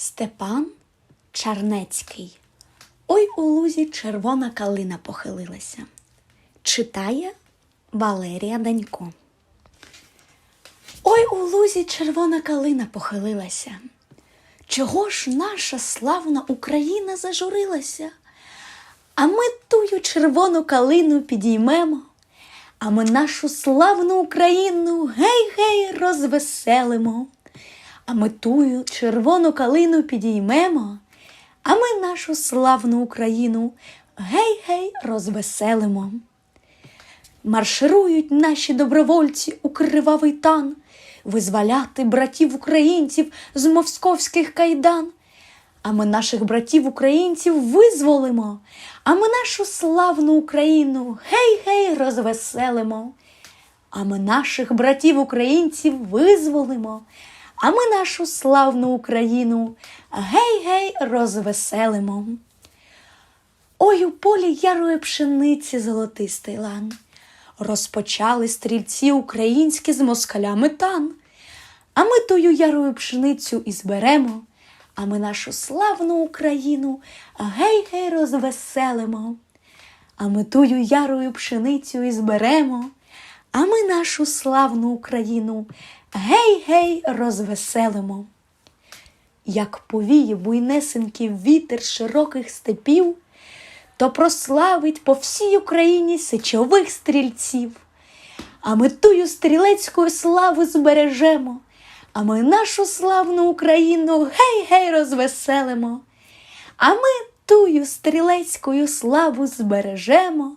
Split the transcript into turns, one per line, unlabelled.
Степан Чарнецький. Ой у лузі червона калина похилилася. Читає Валерія Данько. Ой у лузі червона калина похилилася. Чого ж наша славна Україна зажурилася? А ми тую червону калину підіймемо, а ми нашу славну Україну гей-гей розвеселимо. А ми тую червону калину підіймемо, а ми нашу славну Україну гей-гей розвеселимо. Марширують наші добровольці у кривавий тан, визволяти братів українців з московських кайдан. А ми наших братів українців визволимо, а ми нашу славну Україну гей-гей розвеселимо. А ми наших братів українців визволимо, а ми нашу славну Україну гей-гей розвеселимо. Ой у полі ярої пшениці золотистий лан. Розпочали стрільці українські з москалями тан. А ми тую ярою пшеницю і зберемо, а ми нашу славну Україну гей-гей розвеселимо. А ми тую ярою пшеницю і зберемо, а ми нашу славну Україну гей-гей розвеселимо. Як повіє буйнесенький вітер широких степів, то прославить по всій Україні сечових стрільців. А ми тую стрілецькою славу збережемо, а ми нашу славну Україну гей-гей розвеселимо. А ми тую стрілецькою славу збережемо,